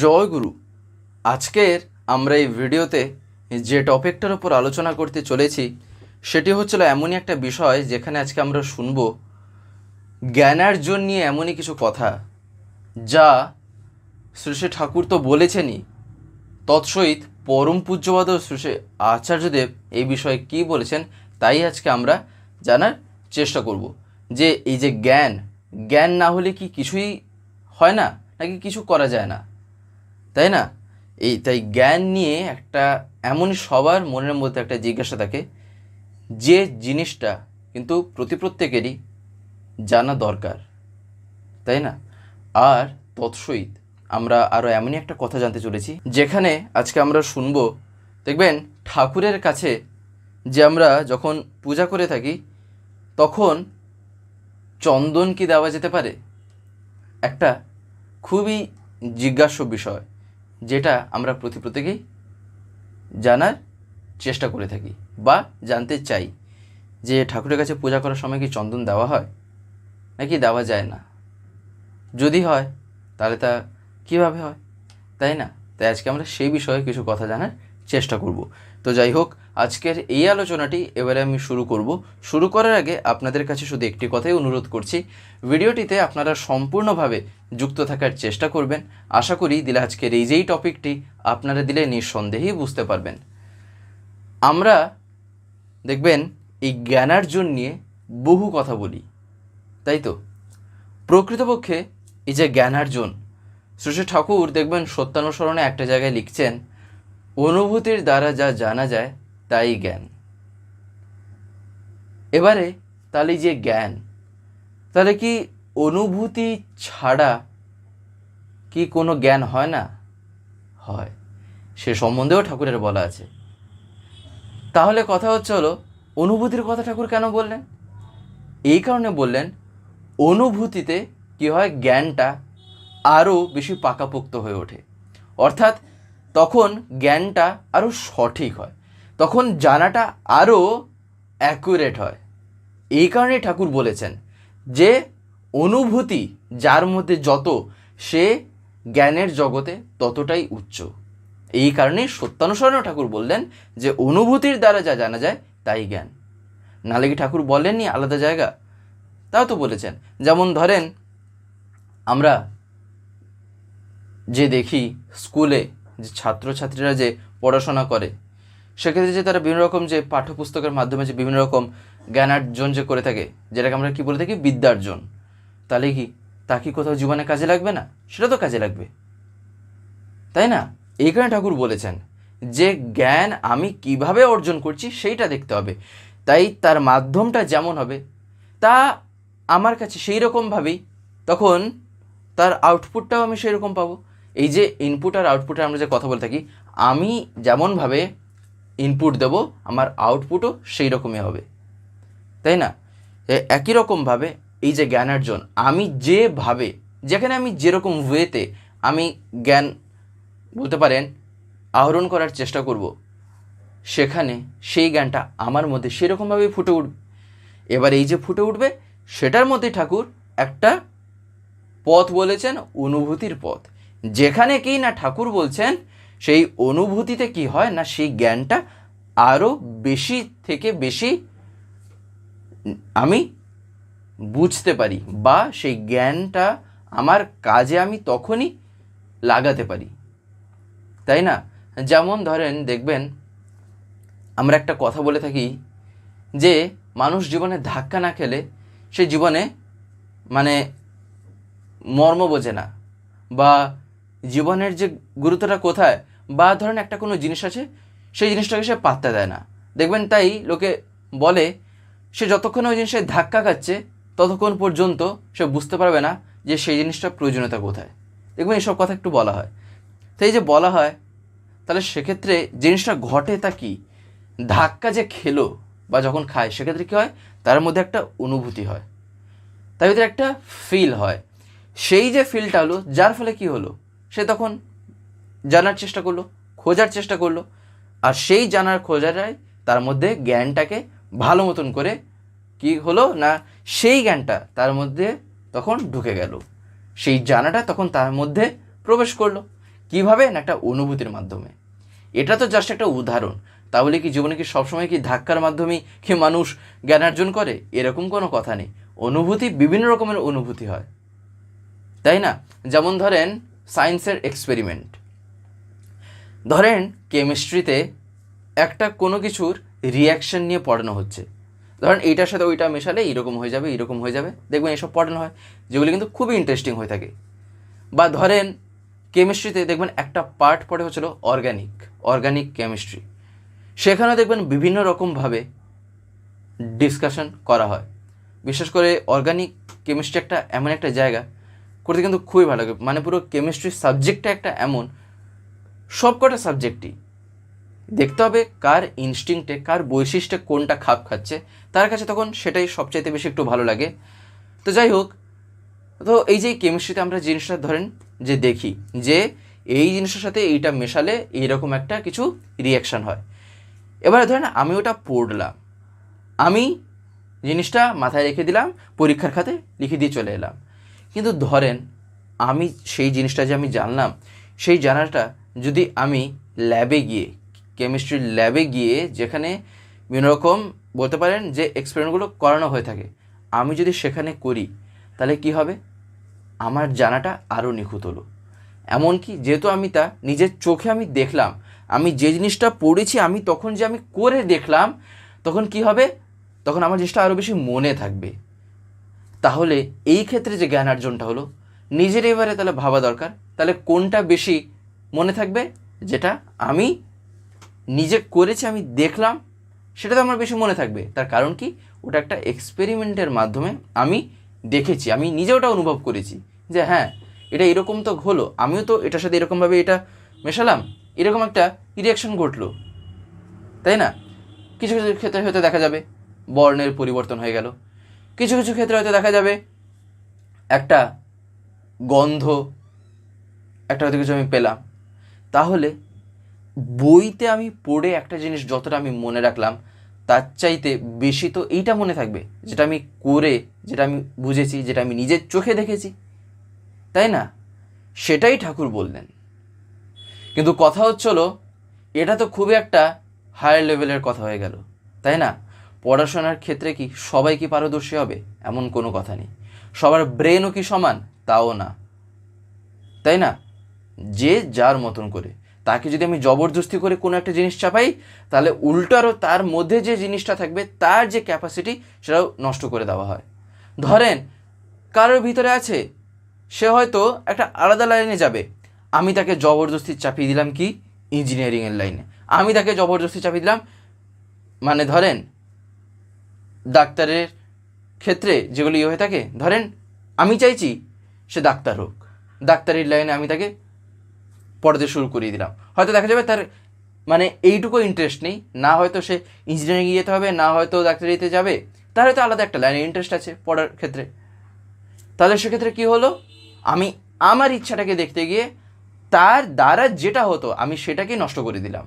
জয় গুরু। আজকের আমরা এই ভিডিওতে যে টপিকটার উপর আলোচনা করতে চলেছি, সেটি হচ্ছিল এমনই একটা বিষয় যেখানে আজকে আমরা শুনব জ্ঞানার্জন নিয়ে এমনই কিছু কথা, যা শ্রী শ্রী ঠাকুর তো বলেছেনই। তৎসহিত পরম পূজ্যবাদ শ্রী শ্রী আচার্যদেব এই বিষয়ে কী বলেছেন তাই আজকে আমরা জানার চেষ্টা করব। যে এই যে জ্ঞান জ্ঞান না হলে কি কিছুই হয় না? নাকি কিছু করা যায় না? তাই না? এই, তাই জ্ঞান নিয়ে একটা এমনই সবার মনের মধ্যে একটা জিজ্ঞাসা থাকে, যে জিনিসটা কিন্তু প্রতি প্রত্যেকেরই জানা দরকার, তাই না? আর তৎসহিত আমরা আরও এমনই একটা কথা জানতে চলেছি, যেখানে আজকে আমরা শুনব, দেখবেন ঠাকুরের কাছে যে আমরা যখন পূজা করে থাকি, তখন চন্দন কি দেওয়া যেতে পারে? একটা খুবই জিজ্ঞাস্য বিষয়। যেটা আমরা প্রতি প্রত্যেকেই জানার চেষ্টা করে থাকি বা জানতে চাই যে ঠাকুরের কাছে পূজা করার সময় কি চন্দন দেওয়া হয় নাকি দেওয়া যায় না? যদি হয়, তাহলে তা কীভাবে হয়? তাই না? তাই আজকে আমরা সেই বিষয়ে কিছু কথা জানার চেষ্টা করব। তো যাই হোক আজকের এই আলোচনাটি এবারে আমি শুরু করব। শুরু করার আগে আপনাদের কাছে শুধু একটি কথাই অনুরোধ করছি, ভিডিওটিতে আপনারা সম্পূর্ণভাবে যুক্ত থাকার চেষ্টা করবেন। আশা করি দিলে আজকের এই যেই টপিকটি আপনারা দিলে নিঃসন্দেহেই বুঝতে পারবেন। আমরা দেখবেন এই জ্ঞানার্জন নিয়ে বহু কথা বলি, তাই তো? প্রকৃতপক্ষে এই যে জ্ঞানার্জন, শ্রী ঠাকুর দেখবেন সত্যানুসরণে একটা জায়গায় লিখছেন, অনুভূতির দ্বারা যা জানা যায় তাই জ্ঞান। এবারে তাহলে যে জ্ঞান, তাহলে কি অনুভূতি ছাড়া কি কোনো জ্ঞান হয় না? হয়। সে সম্বন্ধেও ঠাকুরের বলা আছে। তাহলে কথা হচ্ছে হলো, অনুভূতির কথা ঠাকুর কেন বললেন? এই কারণে বললেন, অনুভূতিতে কি হয়, জ্ঞানটা আরও বেশি পাকাপোক্ত হয়ে ওঠে। অর্থাৎ তখন জ্ঞানটা আরও সঠিক হয়। তখন জানাটা আরও অ্যাকুরেট হয়। এই কারণে ঠাকুর বলেছেন যে, অনুভূতি যার মধ্যে যত, সে জ্ঞানের জগতে ততটাই উচ্চ। এই কারণে সত্যানুসরণেও ঠাকুর বললেন যে, অনুভূতির দ্বারা যা জানা যায়, তাই জ্ঞান। নালে কি ঠাকুর বলেননি আলাদা জায়গা? তাও তো বলেছেন। যেমন ধরেন, আমরা যে দেখি স্কুলে যে ছাত্রছাত্রীরা যে পড়াশোনা করে সেক্ষেত্রে যে তারা বিভিন্ন রকম যে পাঠ্যপুস্তকের মাধ্যমে যে বিভিন্ন রকম জ্ঞানার্জন যে করে থাকে, যেটাকে আমরা কি বলে থাকি? বিদ্যার্জন। তাহলে কি তা কি কোথাও জীবনে কাজে লাগবে না? সেটা তো কাজে লাগবে। তাই না? এই কারণে ঠাকুর বলেছেন যে জ্ঞান আমি কীভাবে অর্জন করছি সেইটা দেখতে হবে। তাই তার মাধ্যমটা যেমন হবে, তা আমার কাছে সেই রকমভাবেই তখন তার আউটপুটটাও আমি সেই রকম পাবো। এই যে ইনপুট আর আউটপুটের আমরা যে কথা বলে থাকি, আমি যেমনভাবে ইনপুট দেব, আমার আউটপুটও সেই রকমই হবে। তাই না? একই রকমভাবে এই যে জ্ঞানার্জন আমি যেভাবে যেখানে আমি যেরকম ওয়েতে আমি জ্ঞান, বলতে পারেন, আহরণ করার চেষ্টা করব, সেখানে সেই জ্ঞানটা আমার মধ্যে সেরকমভাবেই ফুটে উঠবে। এবার এই যে ফুটে উঠবে, সেটার মধ্যে ঠাকুর একটা পথ বলেছেন, অনুভূতির পথ। যেখানে কি না ঠাকুর বলছেন সেই অনুভূতিতে কি হয় না সেই জ্ঞানটা আরও বেশি থেকে বেশি আমি বুঝতে পারি বা সেই জ্ঞানটা আমার কাজে আমি তখনই লাগাতে পারি। তাই না? যেমন ধরেন দেখবেন, আমরা একটা কথা বলে থাকি যে মানুষ জীবনে ধাক্কা না খেলে সে জীবনে মানে মর্ম বোঝে না বা জীবনের যে গুরুত্বটা কোথায় বা ধরেন একটা কোনো জিনিস আছে, সেই জিনিসটাকে সে পাত্তা দেয় না। দেখবেন তাই লোকে বলে, সে যতক্ষণ ওই জিনিসে ধাক্কা খাচ্ছে, ততক্ষণ পর্যন্ত সে বুঝতে পারবে না যে সেই জিনিসটার প্রয়োজনীয়তা কোথায়। দেখবেন এসব কথা একটু বলা হয়। তাই যে বলা হয়, তাহলে সেক্ষেত্রে জিনিসটা ঘটে তা কি? ধাক্কা যে খেলো বা যখন খায়, সেক্ষেত্রে কী হয়? তার মধ্যে একটা অনুভূতি হয়। তার ভিতরে একটা ফিল হয়। সেই যে ফিলটা হলো, যার ফলে কি হলো? সে তখন জানার চেষ্টা করল, খোঁজার চেষ্টা করল। আর সেই জানার খোঁজাটাই তার মধ্যে জ্ঞানটাকে ভালো মতন করে কি হলো না সেই জ্ঞানটা তার মধ্যে তখন ঢুকে গেল। সেই জানাটা তখন তার মধ্যে প্রবেশ করল। কীভাবে? না একটা অনুভূতির মাধ্যমে। এটা তো জাস্ট একটা উদাহরণ। তাহলে কি জীবনে কি সবসময় কি ধাক্কার মাধ্যমেই কি মানুষ জ্ঞান অর্জন করে? এরকম কোনো কথা নেই। অনুভূতি বিভিন্ন রকমের অনুভূতি হয়। তাই না? যেমন ধরেন সায়েন্সের এক্সপেরিমেন্ট ধরেন কেমিস্ট্রিতে একটা কোনো কিছুর রিয়াকশন নিয়ে পড়ানো হচ্ছে। ধরেন এইটার সাথে ওইটা মেশালে এইরকম হয়ে যাবে, এইরকম হয়ে যাবে। দেখবেন এসব পড়ানো হয়, যেগুলি কিন্তু খুবই ইন্টারেস্টিং হয়ে থাকে। বা ধরেন কেমিস্ট্রিতে দেখবেন একটা পার্ট পড়ে হচ্ছিল অর্গানিক অর্গানিক কেমিস্ট্রি সেখানেও দেখবেন বিভিন্ন রকমভাবে ডিসকাশন করা হয়। বিশেষ করে অর্গানিক কেমিস্ট্রি একটা এমন একটা জায়গা, করতে কিন্তু খুবই ভালো লাগে। মানে পুরো কেমিস্ট্রি সাবজেক্টটা একটা এমন সবকটা সাবজেক্টই দেখতে হবে কার ইনস্টিংক্টে কার বৈশিষ্ট্যে কোনটা খাপ খাচ্ছে। তার কাছে তখন সেটাই সবচাইতে বেশি একটু ভালো লাগে। তো যাই হোক, তো এই যে কেমিস্ট্রিতে আমরা জিনিসটা ধরেন যে দেখি যে এই জিনিসের সাথে এইটা মেশালে এইরকম একটা কিছু রিয়াকশান হয়। এবারে ধরেন আমি ওটা পড়লাম। আমি জিনিসটা মাথায় রেখে দিলাম, পরীক্ষার খাতে লিখে দিয়ে চলে এলাম। কিন্তু ধরেন আমি সেই জিনিসটা যে আমি জানলাম, সেই জানাটা যদি আমি ল্যাবে গিয়ে কেমিস্ট্রির ল্যাবে গিয়ে যেখানে বিভিন্ন রকম বলতে পারেন যে এক্সপেরিমেন্টগুলো করানো হয়ে থাকে, আমি যদি সেখানে করি, তাহলে কি হবে? আমার জানাটা আরও নিখুঁত হলো। এমনকি যেহেতু আমি তা নিজের চোখে আমি দেখলাম, আমি যে জিনিসটা পড়েছি আমি তখন যে আমি করে দেখলাম, তখন কি হবে? তখন আমার জিনিসটা আরও বেশি মনে থাকবে। তাহলে এই ক্ষেত্রে যে জ্ঞান অর্জনটা হলো, নিজের এবারে তাহলে ভাবা দরকার। তাহলে কোনটা বেশি মনে থাকবে যেটা আমি নিজে করেছি, আমি দেখলাম, সেটা তো আমার বেশি মনে থাকবে। তার কারণ কি? ওটা একটা এক্সপেরিমেন্টের মাধ্যমে আমি দেখেছি, আমি নিজে ওটা অনুভব করেছি যে হ্যাঁ এটা এরকম তো হলো, আমিও তো এটার সাথে এরকমভাবে এটা মেশালাম, এরকম একটা রিয়াকশন ঘটলো, তাই না? কিছু কিছু ক্ষেত্রে হয়তো দেখা যাবে বর্ণের পরিবর্তন হয়ে গেল, কিছু কিছু ক্ষেত্রে হয়তো দেখা যাবে একটা গন্ধ, একটা হয়তো কিছু আমি পেলাম তাহলে বইতে আমি পড়ে একটা জিনিস যতটা আমি মনে রাখলাম, তার চাইতে বেশি তো এইটা মনে থাকবে, যেটা আমি করে, যেটা আমি বুঝেছি, যেটা আমি নিজের চোখে দেখেছি। তাই না? সেটাই ঠাকুর বললেন। কিন্তু কথা হচ্ছিল এটা তো খুবই একটা হায়ার লেভেলের কথা হয়ে গেল, তাই না? পড়াশোনার ক্ষেত্রে কি সবাই কি পারদর্শী হবে? এমন কোনো কথা নেই। সবার ব্রেনও কি সমান? তাও না। তাই না? যে যার মতন করে। তাকে যদি আমি জবরদস্তি করে কোনো একটা জিনিস চাপাই, তাহলে উল্টারও তার মধ্যে যে জিনিসটা থাকবে, তার যে ক্যাপাসিটি সেটাও নষ্ট করে দেওয়া হয়। ধরেন, কারোর ভিতরে আছে, সে হয়তো একটা আলাদা লাইনে যাবে। আমি তাকে জবরদস্তি চাপিয়ে দিলাম কি? ইঞ্জিনিয়ারিংয়ের লাইনে। আমি তাকে জবরদস্তি চাপিয়ে দিলাম মানে ধরেন, ডাক্তারের ক্ষেত্রে যেগুলি ইয়ে হয়ে থাকে, ধরেন, আমি চাইছি সে ডাক্তার হোক। ডাক্তারির লাইনে আমি তাকে পড়াতে শুরু করিয়ে দিলাম। হয়তো দেখা যাবে তার মানে এইটুকু ইন্টারেস্ট নেই। না হয়তো সে ইঞ্জিনিয়ারিং যেতে হবে, না হয়তো ডাক্তারিতে যাবে। তার হয়তো আলাদা একটা লাইনে ইন্টারেস্ট আছে পড়ার ক্ষেত্রে। তাহলে সেক্ষেত্রে কী হলো? আমি আমার ইচ্ছাটাকে দেখতে গিয়ে তার দ্বারা যেটা হতো, আমি সেটাকে নষ্ট করে দিলাম।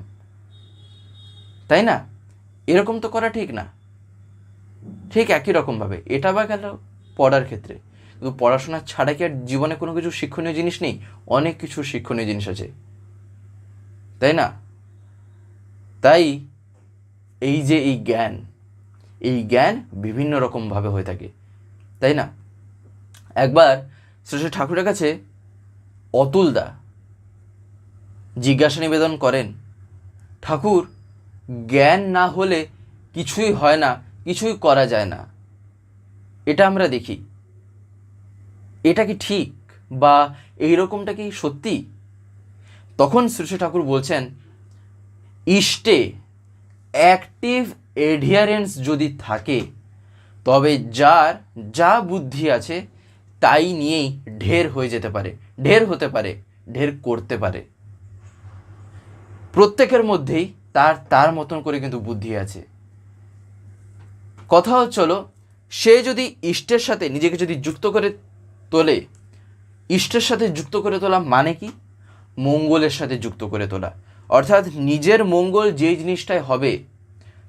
তাই না? এরকম তো করা ঠিক না। ঠিক একই রকমভাবে। এটা বা গেল পড়ার ক্ষেত্রে। কিন্তু পড়াশোনা ছাড়া কি আর জীবনে কোনো কিছু শিক্ষণীয় জিনিস নেই? অনেক কিছু শিক্ষণীয় জিনিস আছে। তাই না? তাই এই যে এই জ্ঞান এই জ্ঞান বিভিন্ন রকমভাবে হয়ে থাকে। তাই না? একবার শ্রী ঠাকুরের কাছে অতুলদা জিজ্ঞাসা নিবেদন করেন, ঠাকুর, জ্ঞান না হলে কিছুই হয় না, কিছুই করা যায় না। এটা আমরা দেখি। এটা কি ঠিক? বা এই রকমটা কি সত্যি? তখন শ্রী ঠাকুর বলছেন, ইষ্টে অ্যাক্টিভ এডিয়ারেন্স যদি থাকে, তবে যার যা বুদ্ধি আছে তাই নিয়েই ঢের হয়ে যেতে পারে, ঢের হতে পারে, ঢের করতে পারে। প্রত্যেকের মধ্যেই তার তার মতন করে কিন্তু বুদ্ধি আছে। কথা হচ্ছিল সে যদি ইষ্টের সাথে নিজেকে যদি যুক্ত করে তোলে ইষ্টের সাথে যুক্ত করে তোলা মানে কি? মঙ্গলের সাথে যুক্ত করে তোলা। অর্থাৎ নিজের মঙ্গল যে জিনিসটাই হবে,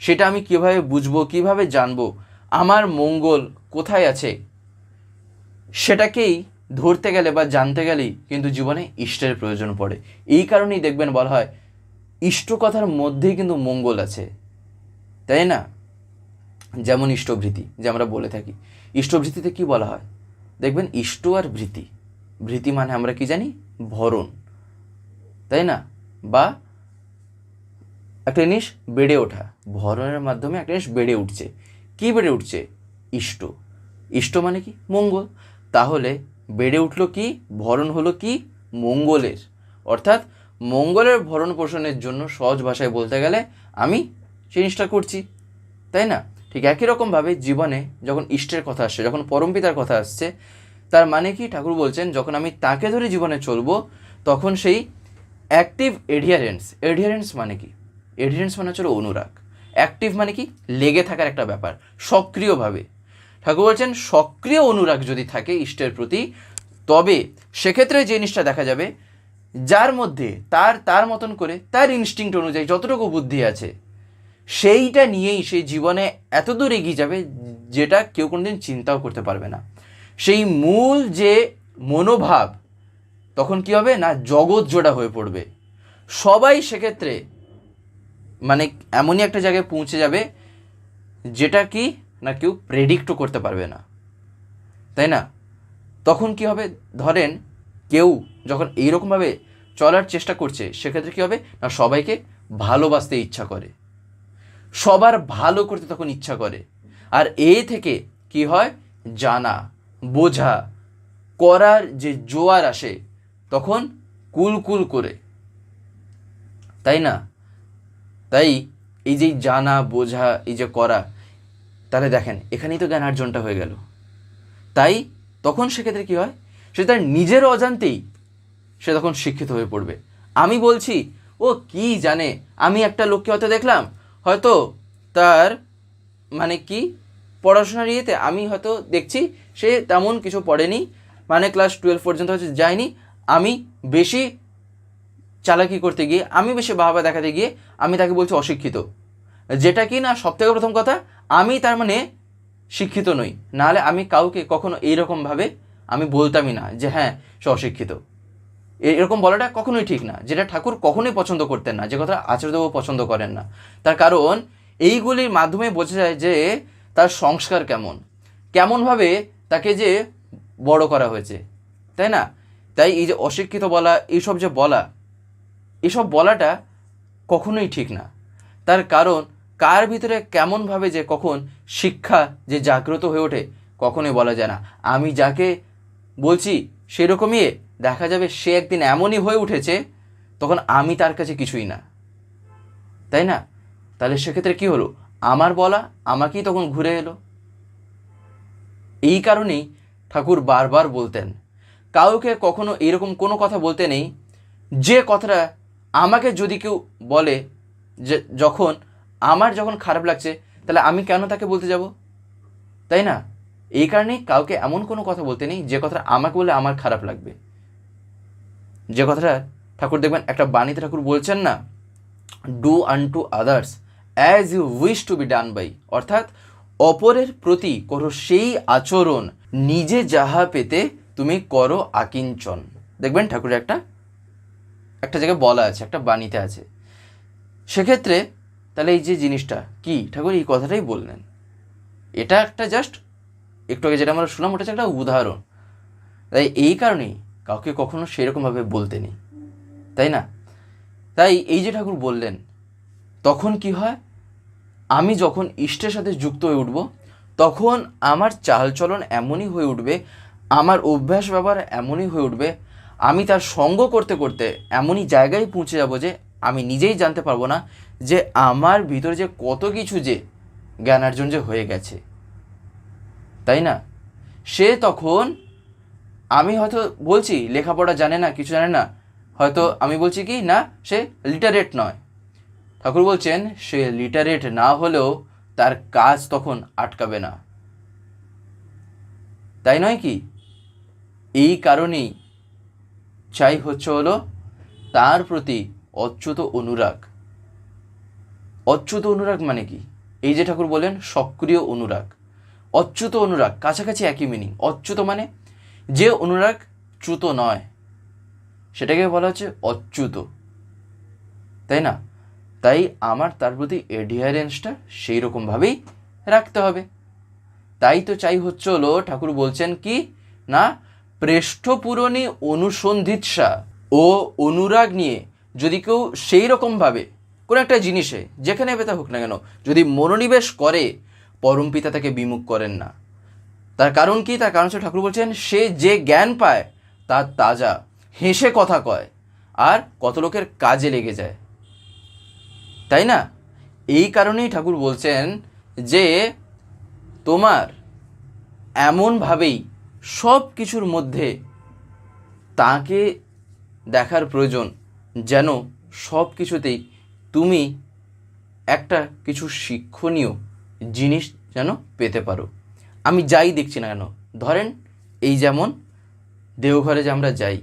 সেটা আমি কীভাবে বুঝব, কীভাবে জানব, আমার মঙ্গল কোথায় আছে, সেটাকেই ধরতে গেলে বা জানতে গেলেই কিন্তু জীবনে ইষ্টের প্রয়োজন পড়ে। এই কারণেই দেখবেন বলা হয়, ইষ্ট কথার মধ্যেই কিন্তু মঙ্গল আছে। তাই না? যেমন ইষ্টভৃতি, যে আমরা বলে থাকি। ইষ্টভৃতিতে কি বলা হয়? দেখবেন ইষ্ট আর ভৃতি। ভৃতি মানে আমরা কি জানি? ভরণ। তাই না? বা একটা জিনিস বেড়ে ওঠা। ভরণের মাধ্যমে একটা জিনিস বেড়ে উঠছে। কি বেড়ে উঠছে? ইষ্ট। ইষ্ট মানে কি? মঙ্গল। তাহলে বেড়ে উঠল কি? ভরণ হলো কি? মঙ্গলের। অর্থাৎ মঙ্গলের ভরণ পোষণের জন্য সহজ ভাষায় বলতে গেলে আমি জিনিসটা করছি। তাই না? ঠিক একই রকমভাবে জীবনে যখন ইষ্টের কথা আসছে, যখন পরমপিতার কথা আসছে, তার মানে কি? ঠাকুর বলছেন, যখন আমি তাকে ধরে জীবনে চলবো, তখন সেই অ্যাক্টিভ এডিয়ারেন্স এডিয়ারেন্স মানে কি? এডিয়ারেন্স মানে হচ্ছে অনুরাগ। অ্যাক্টিভ মানে কি? লেগে থাকার একটা ব্যাপার, সক্রিয়ভাবে। ঠাকুর বলছেন, সক্রিয় অনুরাগ যদি থাকে ইষ্টের প্রতি, তবে সেক্ষেত্রে যে জিনিসটা দেখা যাবে, যার মধ্যে, তার তার মতন করে, তার ইনস্টিংক্ট অনুযায়ী যতটুকু বুদ্ধি আছে সেইটা নিয়েই সেই জীবনে এত দূর এগিয়ে যাবে যেটা কেউ কোনোদিন চিন্তাও করতে পারবে না। সেই মূল যে মনোভাব, তখন কি হবে? না, জগৎ জোড়া হয়ে পড়বে। সবাই সেক্ষেত্রে মানে এমনই একটা জায়গায় পৌঁছে যাবে যেটা কি না কেউ প্রেডিক্টও করতে পারবে না। তাই না? তখন কি হবে? ধরেন কেউ যখন এইরকমভাবে চলার চেষ্টা করছে, সেক্ষেত্রে কী হবে? না, সবাইকে ভালোবাসতে ইচ্ছা করে। সবার ভালো করতে তখন ইচ্ছা করে। আর এ থেকে কি হয়? জানা, বোঝা, করার যে জোয়ার আসে, তখন কুলকুল করে। তাই না? তাই এই যে জানা, বোঝা, এই যে করা, তাহলে দেখেন, এখানেই তো জ্ঞান জ্ঞানার্জনটা হয়ে গেল। তাই তখন সেক্ষেত্রে কী হয়? সে তার নিজের অজান্তেই সে তখন শিক্ষিত হয়ে পড়বে। আমি বলছি, ও কি জানে? আমি একটা লোককে হয়তো দেখলাম হয়তো তার মানে কি পড়াশোনার ইয়েতে আমি হয়তো দেখছি, সে তেমন কিছু পড়েনি। মানে ক্লাস টুয়েলভ পর্যন্ত হয়তো যায়নি। আমি বেশি চালাকি করতে গিয়ে, আমি বেশি বাবা দেখাতে গিয়ে আমি তাকে বলছি অশিক্ষিত। যেটা কি না সব থেকে প্রথম কথা, আমি তার মানে শিক্ষিত নই। নাহলে আমি কাউকে কখনো এইরকমভাবে আমি বলতামই না যে হ্যাঁ সে অশিক্ষিত। এরকম বলাটা কখনোই ঠিক না। যেটা ঠাকুর কখনোই পছন্দ করতেন না, যে কথা আচার্যদেব পছন্দ করেন না। তার কারণ, এইগুলির মাধ্যমে বোঝা যায় যে তার সংস্কার কেমন। কেমনভাবে তাকে যে বড় করা হয়েছে, তাই না? তাই এই যে অশিক্ষিত বলা, এইসব যে বলা, এসব বলাটা কখনোই ঠিক না। তার কারণ, কার ভিতরে কেমনভাবে যে কখন শিক্ষা যে জাগ্রত হয়ে ওঠে, কখনোই বলা যায় না। আমি যাকে বলছি, সেরকমই দেখা যাবে সে একদিন এমনই হয়ে উঠেছে, তখন আমি তার কাছে কিছুই না। তাই না? তাহলে সেক্ষেত্রে কি হলো? আমার বলা আমাকেই তখন ঘুরে এলো। এই কারণেই ঠাকুর বারবার বলতেন, কাউকে কখনো এরকম কোনো কথা বলতে নেই, যে কথাটা আমাকে যদি কেউ বলে যে, যখন আমার যখন খারাপ লাগছে, তাহলে আমি কেন তাকে বলতে যাব? তাই না? এই কারণেই কাউকে এমন কোনো কথা বলতে নেই যে কথাটা আমাকে বলে আমার খারাপ লাগবে। যে কথাটা ঠাকুর দেখবেন, একটা বাণীতে ঠাকুর বলছেন না do unto others as you wish to be done by অর্থাৎ, অপরের প্রতি করো সেই আচরণ, নিজে যাহা পেতে তুমি করো আকিঞ্চন। দেখবেন ঠাকুরের একটা একটা জায়গায় বলা আছে, একটা বাণীতে আছে। সেক্ষেত্রে, তাহলে এই যে জিনিসটা, কি? ঠাকুর এই কথাটাই বললেন। এটা একটা জাস্ট একটু আগে যেটা আমরা শুনলাম, ওটা একটা উদাহরণ। তাই এই কারণেই কাউকে কখনো সেরকমভাবে বলতে নেই। তাই না? তাই এই যে ঠাকুর বললেন, তখন কি হয়? আমি যখন ইষ্টের সাথে যুক্ত হয়ে উঠব, তখন আমার চালচলন এমনই হয়ে উঠবে, আমার অভ্যাস ব্যবহার এমনই হয়ে উঠবে, আমি তার সঙ্গ করতে করতে এমনই জায়গায় পৌঁছে যাব যে আমি নিজেই জানতে পারব না যে আমার ভিতরে যে কত কিছু যে জ্ঞানার্জন যে হয়ে গেছে। তাই না? সে তখন আমি হয়তো বলছি, লেখাপড়া জানে না, কিছু জানে না। হয়তো আমি বলছি কি, না, সে লিটারেট নয়। ঠাকুর বলছেন, সে লিটারেট না হলেও তার কাজ তখন আটকাবে না। তাই নয় কি? এই কারণেই চাই হচ্ছে হলো তার প্রতি অচ্যুত অনুরাগ। অচ্যুত অনুরাগ মানে কি? এই যে ঠাকুর বলেন, সক্রিয় অনুরাগ। অচ্যুত অনুরাগ, কাছাকাছি একই মিনিং অচ্যুত মানে যে অনুরাগ চ্যুত নয়, সেটাকে বলা হচ্ছে অচ্যুত। তাই না? তাই আমার তার প্রতি এডিয়ারেন্সটা সেই রকমভাবেই রাখতে হবে। তাই তো চাই হচ্ছে হলো, ঠাকুর বলছেন কি, না, পৃষ্ঠপূরণী অনুসন্ধিৎসা ও অনুরাগ নিয়ে যদি কেউ সেই রকমভাবে কোনো একটা জিনিসে, যেখানে বেতা হোক না কেন, যদি মনোনিবেশ করে পরম পিতা তাকে বিমুখ করেন না। তার কারণ কি? তার কারণ হচ্ছে ঠাকুর বলছেন, সে যে জ্ঞান পায়, তার তাজা। হেসে কথা কয়, আর কত লোকের কাজে লেগে যায়। তাই না? এই কারণেই ঠাকুর বলছেন যে, তোমার এমনভাবেই সব কিছুর মধ্যে তাকে দেখার প্রয়োজন যেন সব কিছুতেই তুমি একটা কিছু শিক্ষণীয় জিনিস যেন পেতে পারো। আমি যাই দেখছি না কেন? ধরেন এই যেমন দেওঘরে যে আমরা যাই,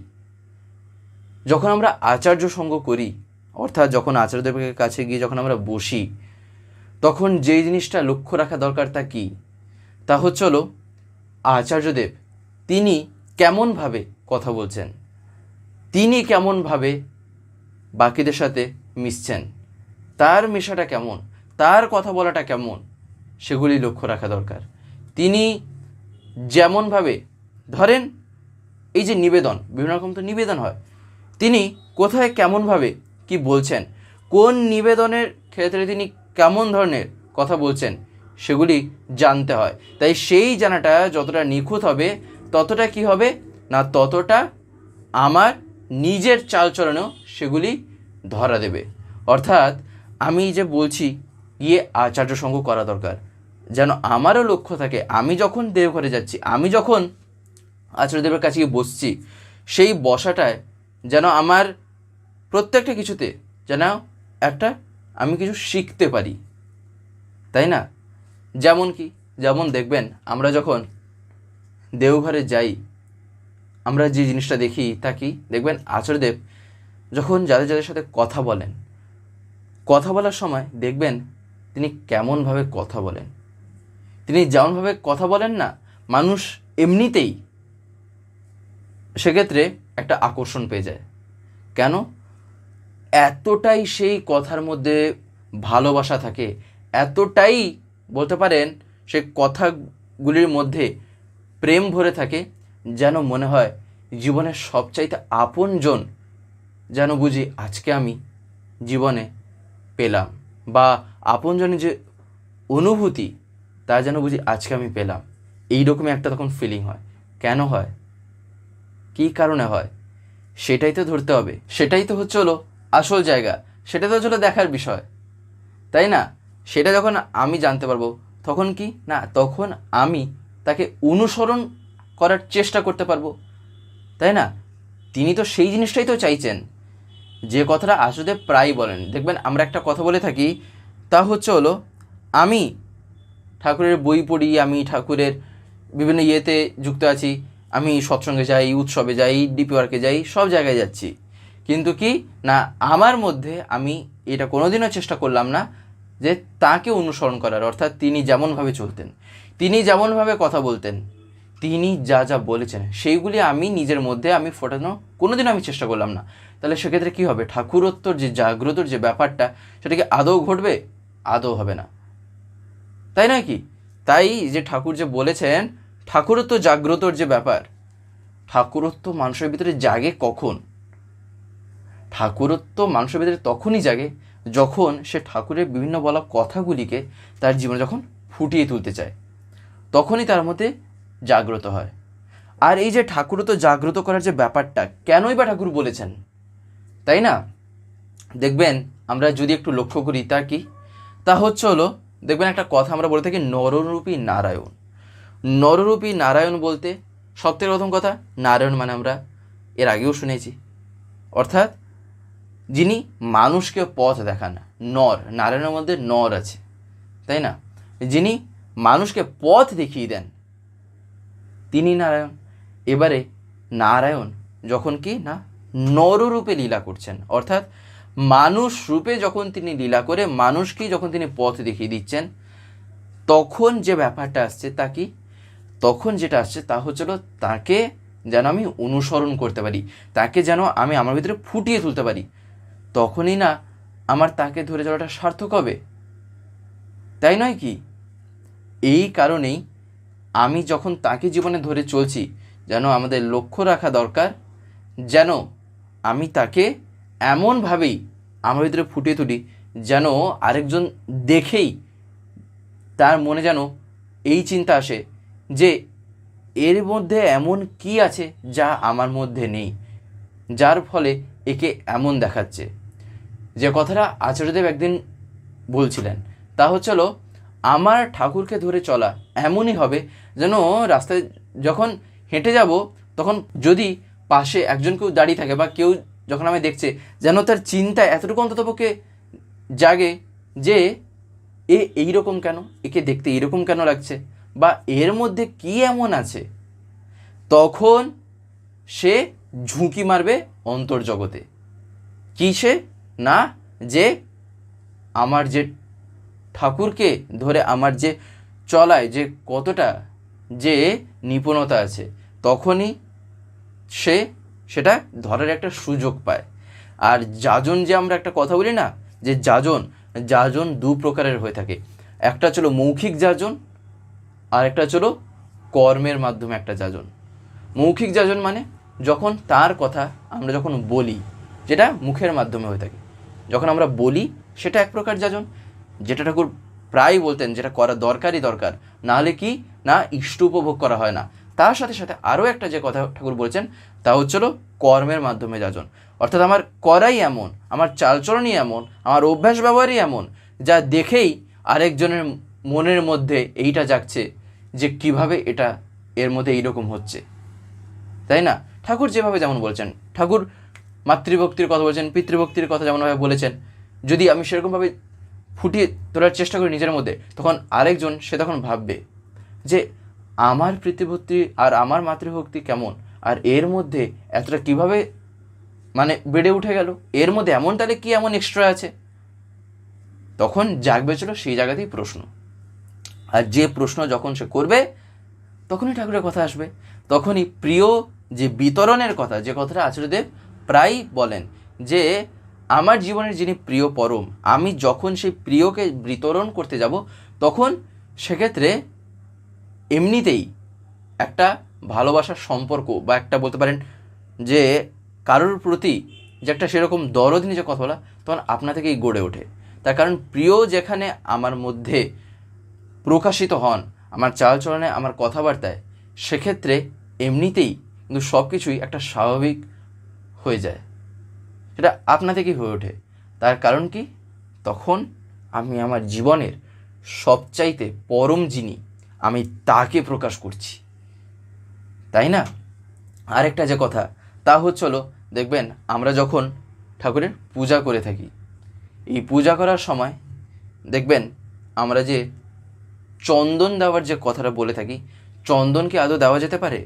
যখন আমরা আচার্য সঙ্গ করি, অর্থাৎ যখন আচার্যদেবের কাছে গিয়ে যখন আমরা বসি, তখন যেই জিনিসটা লক্ষ্য রাখা দরকার তা কি? তা হচ্ছে হলো আচার্যদেব, তিনি কেমনভাবে কথা বলছেন, তিনি কেমনভাবে বাকিদের সাথে মিশছেন, তার মেশাটা কেমন, তার কথা বলাটা কেমন, সেগুলি লক্ষ্য রাখা দরকার। তিনি যেমনভাবে, ধরেন এই যে নিবেদন, বিভিন্ন রকম তো নিবেদন হয়, তিনি কোথায় কেমনভাবে কি বলছেন, কোন নিবেদনের ক্ষেত্রে তিনি কেমন ধরনের কথা বলছেন, সেগুলি জানতে হয়। তাই সেই জানাটা যতটা নিখুঁত হবে, ততটা কি হবে, না ততটা আমার নিজের চালচলনেও সেগুলি ধরা দেবে। অর্থাৎ আমি যে বলছি, গিয়ে আচার্য সঙ্গ করা দরকার। যেন আমারও লক্ষ্য থাকে, আমি যখন দেওঘরে যাচ্ছি, আমি যখন আচার্যদেবের কাছে গিয়ে বসছি, সেই বসাটায় যেন আমার প্রত্যেকটা কিছুতে যেন একটা আমি কিছু শিখতে পারি। তাই না? যেমন কি? যেমন দেখবেন, আমরা যখন দেওঘরে যাই, আমরা যে জিনিসটা দেখি তা কি? দেখবেন, আচার্যদেব যখন যাদের যাদের সাথে কথা বলেন, কথা বলার সময় দেখবেন তিনি কেমনভাবে কথা বলেন। তিনি যেমনভাবে কথা বলেন না, মানুষ এমনিতেই সেক্ষেত্রে একটা আকর্ষণ পেয়ে যায়। কেন? এতটাই সেই কথার মধ্যে ভালোবাসা থাকে, এতটাই বলতে পারেন সে কথাগুলির মধ্যে প্রেম ভরে থাকে যেন মনে হয় জীবনের সবচাইতে আপনজন যেন বুঝি আজকে আমি জীবনে পেলাম বা আপনজনের যে অনুভূতি তা যেন বুঝি আজকে আমি পেলাম। এইরকমই একটা তখন ফিলিং হয়। কেন হয়? কী কারণে হয়? সেটাই তো ধরতে হবে। সেটাই তো হচ্ছে হলো আসল জায়গা। সেটা তো হচ্ছে দেখার বিষয়। তাই না? সেটা যখন আমি জানতে পারব, তখন কি? না, তখন আমি তাকে অনুসরণ করার চেষ্টা করতে পারব। তাই না? তিনি তো সেই জিনিসটাই তো চাইছেন। যে কথাটা আসলে প্রায় বলেন। দেখবেন আমরা একটা কথা বলে থাকি, তা হচ্ছে হলো, আমি ঠাকুরের বই পড়ি, আমি ঠাকুরের বিভিন্ন ইয়েতে যুক্ত আছি। আমি সৎসঙ্গে যাই, উৎসবে যাই ডিপি ওয়ার্কে যাই, সব জায়গায় যাচ্ছি। কিন্তু কি? না, আমার মধ্যে আমি এটা কোনোদিনও চেষ্টা করলাম না যে তাকে অনুসরণ করার, অর্থাৎ তিনি যেমনভাবে চলতেন, তিনি যেমনভাবে কথা বলতেন, তিনি যা যা বলেছেন, সেইগুলি আমি নিজের মধ্যে আমি ফোটানো কোনোদিনও আমি চেষ্টা করলাম না। তাহলে সেক্ষেত্রে কী হবে? ঠাকুরত্বর যে জাগ্রতর যে ব্যাপারটা, সেটা কি আদৌ ঘটবে? আদৌ হবে না। তাই নয় কি? তাই যে ঠাকুর যে বলেছেন ঠাকুরত্ব জাগ্রতর যে ব্যাপার। ঠাকুরত্ব মানুষের ভিতরে জাগে কখন? ঠাকুরত্ব মানুষের ভিতরে তখনই জাগে যখন সে ঠাকুরের বিভিন্ন বলা কথাগুলিকে তার জীবনে যখন ফুটিয়ে তুলতে চায়। তখনই তার মধ্যে জাগ্রত হয়। আর এই যে ঠাকুরত্ব জাগ্রত করার যে ব্যাপারটা, কেনই বা ঠাকুর বলেছেন? তাই না? দেখবেন, আমরা যদি একটু লক্ষ্য করি তা কি? তা হচ্ছে হলো দেখবেন একটা কথা আমরা বলে থাকি, নররূপী নারায়ণ। নররূপী নারায়ণ বলতে সবথেকে প্রথম কথা, নারায়ণ মানে আমরা এর আগেও শুনেছি। অর্থাৎ যিনি মানুষকে পথ দেখান, নর, নারায়ণের মধ্যে নর আছে, তাই না? যিনি মানুষকে পথ দেখিয়ে দেন, তিনি নারায়ণ। এবারে নারায়ণ যখন কি না, নররূপে লীলা করছেন, অর্থাৎ মানুষ রূপে যখন তিনি লীলা করে, মানুষকেই যখন তিনি পথ দেখিয়ে দিচ্ছেন, তখন যে ব্যাপারটা আসছে তা কি? তখন যেটা আসছে তা হচ্ছিল তাকে যেন আমি অনুসরণ করতে পারি, তাকে যেন আমি আমার ভিতরে ফুটিয়ে তুলতে পারি। তখনই না, আমার তাকে ধরে চলাটা সার্থক হবে। তাই নয় কি? এই কারণেই আমি যখন তাকে জীবনে ধরে চলছি, যেন আমাদের লক্ষ্য রাখা দরকার, যেন আমি তাকে এমনভাবেই আমার ভিতরে ফুটিয়ে তুলি যেন আরেকজন দেখেই তার মনে যেন এই চিন্তা আসে যে এর মধ্যে এমন কি আছে যা আমার মধ্যে নেই, যার ফলে একে এমন দেখাচ্ছে। যে কথাটা আচার্যদেব একদিন বলছিলেন, তা হচ্ছিল আমার ঠাকুরকে ধরে চলা এমনই হবে যেন রাস্তায় যখন হেঁটে যাব, তখন যদি পাশে একজন কেউ দাঁড়িয়ে থাকে বা কেউ যখন আমি দেখছে, যেন তার চিন্তা এতটুকু অন্ততপক্ষে জাগে যে, এ এইরকম কেন? একে দেখতে এইরকম কেন লাগছে? বা এর মধ্যে কি এমন আছে? তখন সে ঝুঁকি মারবে অন্তর্জগতে। কিসে না, যে আমার যে ঠাকুরকে ধরে আমার যে চলায়, যে কতটা যে নিপুণতা আছে, তখনই সে সেটা ধরার একটা সুযোগ পায়। আর যাজন যে আমরা একটা কথা বলি না, যে যাজন যাজন দু প্রকারের হয়ে থাকে। একটা ছিল মৌখিক যাজন আর একটা ছিল কর্মের মাধ্যমে একটা যাজন। মৌখিক যাজন মানে যখন তার কথা আমরা যখন বলি, যেটা মুখের মাধ্যমে হয়ে থাকে। যখন আমরা বলি, সেটা এক প্রকার যাজন। যেটা ঠাকুর প্রায় বলতেন, যেটা করা দরকারই দরকার। নাহলে কি? না, ইষ্ট উপভোগ করা হয় না। তার সাথে সাথে আরও একটা যে কথা ঠাকুর বলছেন তা হচ্ছিল কর্মের মাধ্যমে যাজন। অর্থাৎ আমার করাই এমন, আমার চালচলনই এমন, আমার অভ্যাস ব্যবহারই এমন, যা দেখেই আরেকজনের মনের মধ্যে এইটা জাগছে যে কীভাবে এটা এর মধ্যে এইরকম হচ্ছে। তাই না? ঠাকুর যেভাবে যেমন বলছেন, ঠাকুর মাতৃভক্তির কথা বলছেন, পিতৃভক্তির কথা যেমনভাবে বলেছেন, যদি আমি সেরকমভাবে ফুটিয়ে তোলার চেষ্টা করি নিজের মধ্যে, তখন আরেকজন সে তখন ভাববে যে আমার পিতৃভক্তি আর আমার মাতৃভক্তি কেমন? আর এর মধ্যে এতটা কীভাবে মানে বেড়ে উঠে গেল? এর মধ্যে এমন তাহলে কি এমন এক্সট্রা আছে? তখন জাগবে ছিল সেই জায়গাতেই প্রশ্ন। আর যে প্রশ্ন যখন সে করবে, তখনই ঠাকুরের কথা আসবে। তখনই প্রিয় যে বিতরণের কথা, যে কথাটা আচার্যদেব প্রায়ই বলেন যে, আমার জীবনের যিনি প্রিয় পরম, আমি যখন সেই প্রিয়কে বিতরণ করতে যাব, তখন সেক্ষেত্রে এমনিতেই একটা ভালোবাসার সম্পর্ক বা একটা বলতে পারেন যে কারোর প্রতি যে একটা সেরকম দরদ নিয়ে যে কথা বলা, তখন আপনা থেকেই গড়ে ওঠে। তার কারণ প্রিয় যেখানে আমার মধ্যে প্রকাশিত হন, আমার চালচলনে, আমার কথাবার্তায়, সেক্ষেত্রে এমনিতেই কিন্তু সব কিছুই একটা স্বাভাবিক হয়ে যায়। সেটা আপনা থেকেই হয়ে ওঠে। তার কারণ কি? তখন আমি আমার জীবনের সবচাইতে পরম যিনি, আমি তাকে প্রকাশ করছি। তাই না? আরেকটা যে কথা, তা হচ্ছিল দেখবেন আমরা যখন ঠাকুরের পূজা করে থাকি, এই পূজা করার সময় দেখবেন আমরা যে চন্দন দেওয়ার যে কথাটা বলে থাকি চন্দনকে আদৌ দেওয়া যেতে পারে?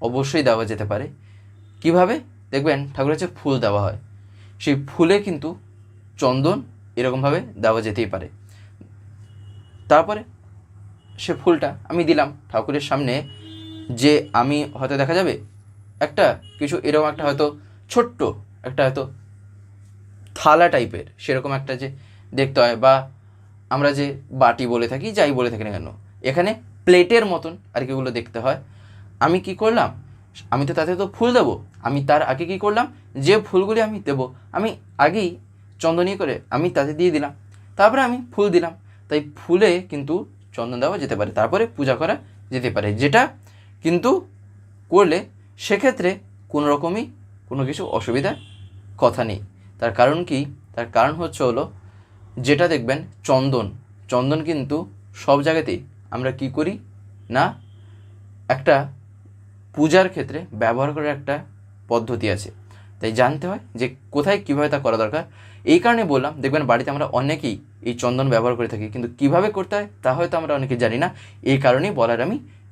অবশ্যই দেওয়া যেতে পারে। কীভাবে? দেখবেন ঠাকুরের যে ফুল দেওয়া হয়। সেই ফুলে কিন্তু চন্দন এরকমভাবে দেওয়া যেতেই পারে। তারপরে সে ফুলটা আমি দিলাম ঠাকুরের সামনে যে আমি হয়তো দেখা যাবে একটা কিছু এরকম একটা হয়তো ছোট্ট একটা হয়তো থালা টাইপের সেরকম একটা যে দেখতে হয় বা আমরা যে বাটি বলে থাকি, যাই বলে থাকি না কেন, এখানে প্লেটের মতন আর কি এগুলো দেখতে হয়। আমি কি করলাম? আমি তো তাতে তো ফুল দেবো। আমি তার আগে কি করলাম? যে ফুলগুলি আমি দেবো, আমি আগেই চন্দনী করে আমি তাতে দিয়ে দিলাম। তারপরে আমি ফুল দিলাম। তাই ফুলে কিন্তু চন্দন দেওয়া যেতে পারে। তারপরে পূজা করা যেতে পারে। যেটা কিন্তু করলে সেক্ষেত্রে কোনো রকমই কোনো কিছু অসুবিধার কথা নেই। তার কারণ কি? তার কারণ হচ্ছে হলো, যেটা দেখবেন চন্দন। চন্দন কিন্তু সব জায়গাতেই আমরা কি করি না, একটা পূজার ক্ষেত্রে ব্যবহার করার একটা পদ্ধতি আছে। তাই জানতে হয় যে কোথায় কীভাবে তা করা দরকার। এই কারণে বললাম, দেখবেন বাড়িতে আমরা অনেকেই এই চন্দন ব্যবহার করে থাকি, কিন্তু কীভাবে করতে হয় তা হয়তো আমরা অনেকে জানি না। এই কারণেই বলার আমি